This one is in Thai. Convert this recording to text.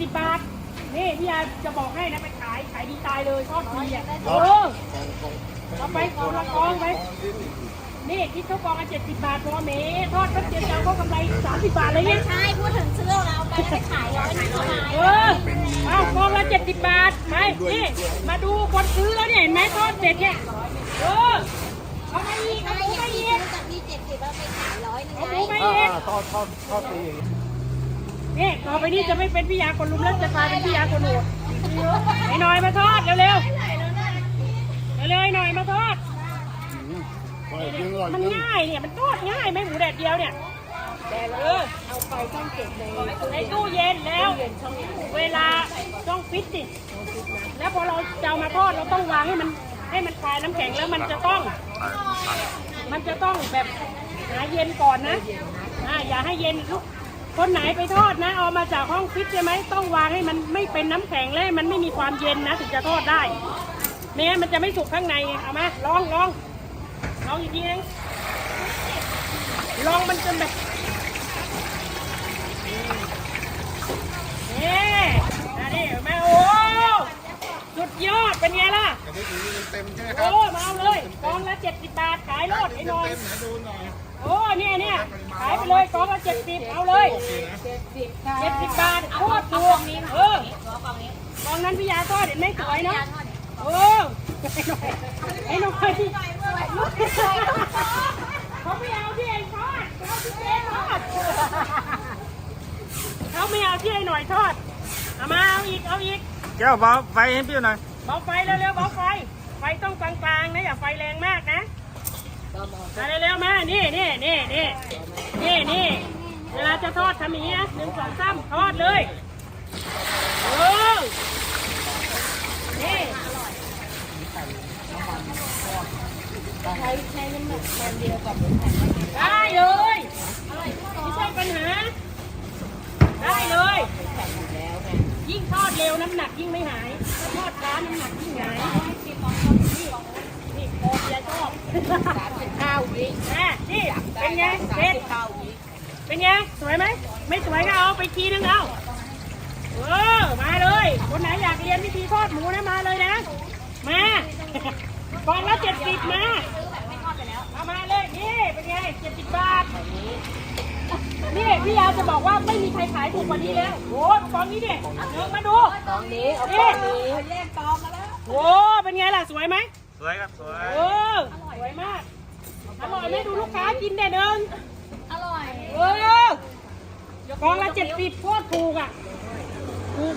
สิบบาท นี่พี่ยาจะบอกให้นะไปขายขายดีตายเลยทอดดีอะเออเอาไปคนละกองไปนี่คิดเขากองละเจ็ดสิบบาทพอเมทอดแป๊บเดียวจะเอาเขากำไรสามสิบบาทเลยไม่เนี่ยใช่พูดถึงซื้อเราไปแล้วไปขายร้อยหนึ่งเท่าไหร่เออเอากองละเจ็ดสิบบาทไปนี่มาดูคนซื้อแล้วเนี่ยเห็นไหมทอดเสร็จเนี่ยเออเอาไปอีกเอาไม่หมูอไปย่างอีที่กซื้อจากที่เจ็ดสิบเราไปขายร้อยหนึ่งเอาหไงมูไปอ่าอีกอ่าทอดทอดทอดตีอย่างนี้นี่ ต่อไปนี้จะไม่เป็นพี่ยาคนลุมแล้วจะกลายเป็นพี่ยาคนโหดไอ้หน่อยมาทอดเร็วๆเร็วๆไอ้หน่อยมาทอดอร่อยจริงอร่อยมันจริงง่ายเนี่ยมันทอดง่ายไหมหมูแดดเดียวเนี่ยแต่เออเอาไปต้องเก็บในในตู้เย็นแล้ว เวลาต้องฟิตสิแล้วพอเราจะเอามาทอดเราต้องวางให้มันให้มันคลายน้ำแข็งแล้วมันจะต้อง มันจะต้องแบบหาเย็นก่อนนะอ่าอย่าให้เย็นลูก คนไหนไปทอดนะเอามาจากห้องฟิตใช่ไหมต้องวางให้มันไม่เป็นน้ำแข็งและให้มันไม่มีความเย็นนะ ถึงจะทอดได้ไม่งั้นมันจะไม่สุกข้างในไงเอามาลองลองลองอีกทีนึงลองมันจนแบบนี่อันนี้เห็นไหมโอ้สุดยอดเป็นไงล่ะกระดิ่งเต็มใช่ไหมครัโอ้บมาเอาเลยกองละเจ็ดสิบบาทขายรถไอ้หน่อยเต็มไหนดูหน่อยโอ้เนี่ยเนี่ย ขายไปเลยกองละเจ็ดสิบเอาเลยเจ็ดสิบบาทโคตรถูกเออกองนั้นพี่ยาทอดเห็นไหมสวยเนาะโอ้ไอ้หน่อยไอ้หน่อยเขาไม่เอาที่ไอ้ทอดเขาที่เจ๊ทอดเขาไม่เอาที่ไอ้หน่อยทอดเอามาเอาอีกเอาอีกแก้วเบาไฟให้พี่หน่อยเบาไฟเร็วๆเบาไฟไฟต้องกลางๆนะอย่าไฟแรงมากนะมาเร็วๆมานี่นี่นี่นี่ นี่นี่เวลาจะทอดทำอย่างนี้นะหนึ่งสองสามทอดเลยโอ้นี่ได้เลยไม่ใช่ปัญหา ได้เลย ยิ่งทอดเร็วน้ำหนักยิ่งไม่หายถ้าทอดช้าน้ำหนักยิ่งหายนี่นี่โคเบียร์ชอบข้าวอีกอะ ไงเด็ดเป็นไงสวยไหมไม่สวยก็เอาไปทีนึงเอาเออมาเลย คนไหนอยากเรียนวิธีทอดหมูนะมาเลยนะ มากล่องละเจ็ดสิบมาเอามาเลยนี่เป็นไงเจ็ดสิบบาทนี่พี่ยาวจะบอกว่าไม่มีใครขายถูกกว่านี้แล้วโอ้ยกองนี้ดิเดินมาดูกองนี้เอากองนี้แยกกองมาแล้วโอ้เป็นไงล่ะสวยไหมสวยครับสวยเออสวยมาก อร่อยไหมดูลูกค้ากินเด็ดเดินอร่อย เออกองละเจ็ดสิบโคตรถูกอะ